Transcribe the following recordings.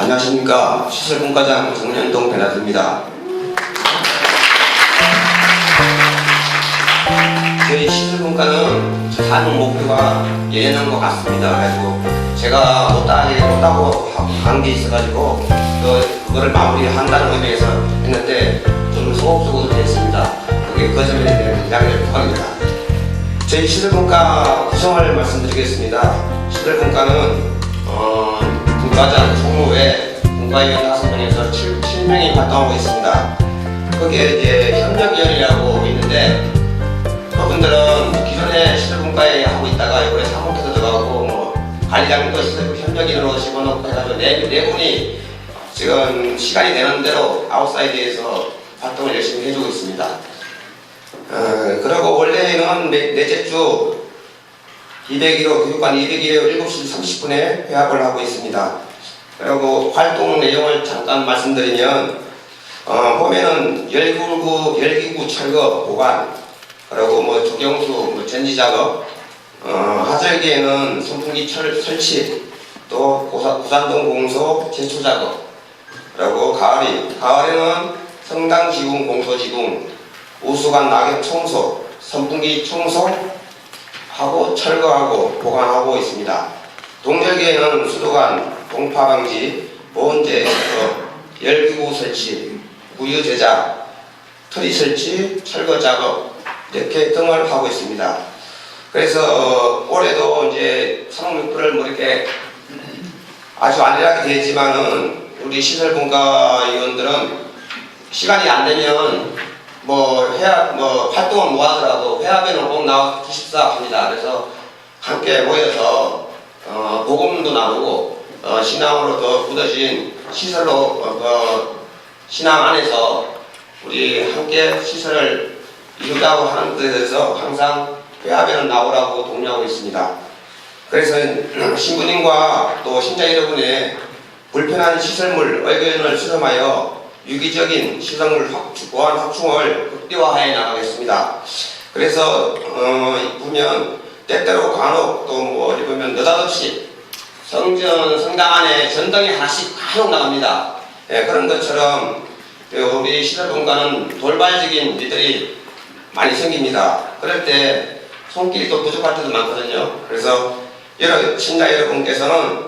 안녕하십니까 시설분과장 정년동 배나드입니다. 저희 시설분과는 사는 목표가 예년한 것 같습니다. 그래서 제가 못하게 못하고 한 게 있어가지고 그 그거를 마무리한다는 의미에서 했는데 좀 소극적으로 됐습니다. 그게 그 점에 대한 양해를 구합니다. 저희 시설분과 구성을 말씀드리겠습니다. 시설분과는 어, 분과장 총무에 분과위원 5명에서 7, 7명이 활동하고 있습니다. 거기에 이제 협력위원이라고 있는데 그분들은 기존에 시설분과에 하고 있다가 이번에 사무처도 들어가고 뭐 관리장도 시설 협력인으로 집어넣고 해가지고 네, 네 분이 지금 시간이 되는 대로 아웃사이드에서 활동을 열심히 해주고 있습니다. 어, 그리고 원래는 네, 넷째 주 201호 교육관 201호 7시 30분에 회합을 하고 있습니다. 그리고 활동 내용을 잠깐 말씀드리면 어, 보면은 열기구, 열기구 철거 보관 그리고 뭐 조경수 뭐 전지 작업 어, 하절기에는 선풍기 철 설치 또 고사, 고산동 공소 제초 작업 그리고 가을이 가을에는 성당 지붕 공소 지붕 우수관 낙엽 청소 선풍기 청소 하고 철거하고 보관하고 있습니다. 동절기에는 수도관 동파 방지, 보온재 어, 열기구 설치, 구유 제작, 트리 설치, 철거 작업 이렇게 등을 하고 있습니다. 그래서 올해도 이제 산업육부를 뭐 이렇게 아주 안일하게 되지만은 우리 시설분과 위원들은 시간이 안 되면 뭐 회합 뭐 활동을 못 하더라도 회합에는 꼭 나와 주십사 합니다. 그래서 함께 모여서 어, 복음도 나누고 어, 신앙으로 더 굳어진 시설로 어, 그 신앙 안에서 우리 함께 시설을 이루자고 하는 데 대해서 항상 회합에는 나오라고 독려하고 있습니다. 그래서 신부님과 또 신자 여러분의 불편한 시설물 의견을 수렴하여 유기적인 시설물 확충, 보안 확충을 극대화해 나가겠습니다. 그래서 어, 보면 때때로 간혹 또뭐 어디 보면 느닷없이 성전 성당 안에 전등이 하나씩 간혹 나갑니다. 예, 그런 것처럼 우리 시설분과는 돌발적인 일들이 많이 생깁니다. 그럴 때 손길도 부족할 때도 많거든요. 그래서 여러 신자 여러분께서는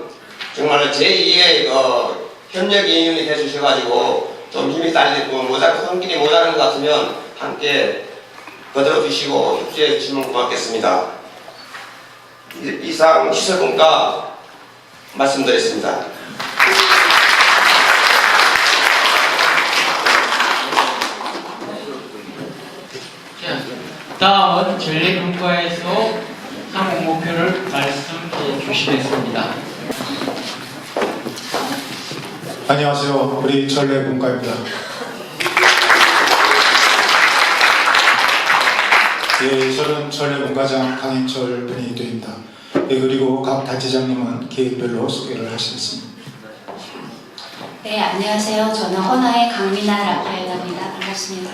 정말 제2의 그 협력인연이 해주셔가지고 좀 힘이 딸리고 모자 손길이 모자란 것 같으면 함께 거들어 주시고 협조해 주시면 고맙겠습니다. 이- 이상 시설분과 말씀드렸습니다. 자, 다음은 전례분과에서 상공 목표를 말씀해 주시겠습니다. 안녕하세요. 우리 전래 분과입니다. 예, 저는 전래 분과장 강인철 베네디토입니다. 예, 그리고 각 단체장님은 계획별로 소개를 하시겠습니다. 네, 안녕하세요. 저는 허나의 강민아 라파엘라입니다. 반갑습니다.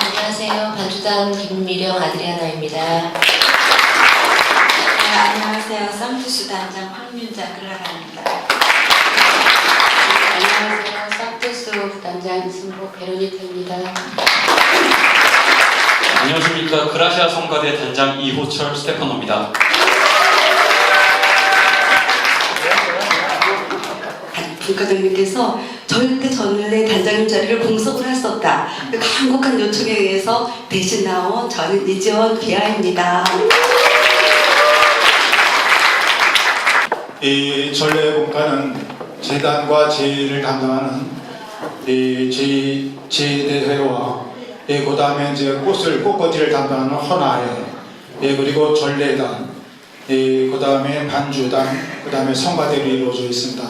안녕하세요. 반주단 김미령 아드리아나입니다. 네, 안녕하세요. 쌍주수 단장 황윤자 클라라입니다. 안녕하세요. 싹두수 부단장 이승복 베로니카입니다. 안녕하십니까 그라시아 성가대 단장 이호철 스테파노입니다. 분과장님께서 절대 전례 단장님 자리를 공석을 할 수 없다. 그 간곡한 요청에 의해서 대신 나온 저는 이지원 비아입니다. 이 전래 분과는 재단과 제의를 담당하는 이 제, 제대회와 예, 그 다음에 이제 꽃을 꽃꽂이를 담당하는 헌화회. 예, 그리고 전례단. 예, 그 다음에 반주단. 그 다음에 성가대로 이루어져 있습니다.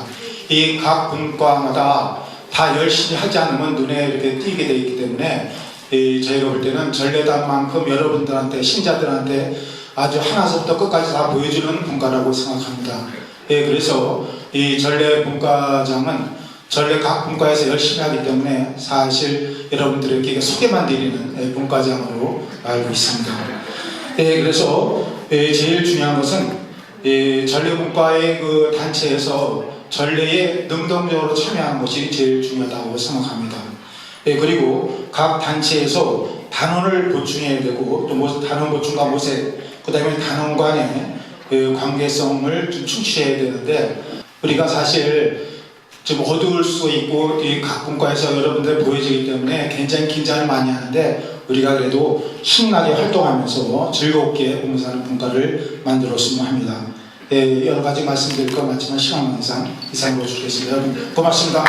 이 각 분과마다 다 열심히 하지 않으면 눈에 이렇게 띄게 돼 있기 때문에 이 저희가 볼 때는 전례단만큼 여러분들한테 신자들한테 아주 하나서부터 끝까지 다 보여주는 분과라고 생각합니다. 예, 그래서 이 전례 분과장은 전례 각 분과에서 열심히 하기 때문에 사실 여러분들에게 소개만 드리는 예, 분과장으로 알고 있습니다. 예, 그래서 예, 제일 중요한 것은 이 전래문과의 그 단체에서 전래에 능동적으로 참여하는 것이 제일 중요하다고 생각합니다. 예, 그리고 각 단체에서 단원을 보충해야 되고 또 모- 단원 보충과 모색, 그 다음에 단원 간의 그 관계성을 좀 충실해야 되는데 우리가 사실 좀 어두울 수 있고 이 각 분과에서 여러분들 보여지기 때문에 굉장히 긴장을 많이 하는데 우리가 그래도 신나게 활동하면서 즐겁게 봉사하는 분과를 만들었으면 합니다. 예, 여러 가지 말씀드릴 것 같지만 시간 관계상 이상으로 주겠습니다. 여러분 고맙습니다.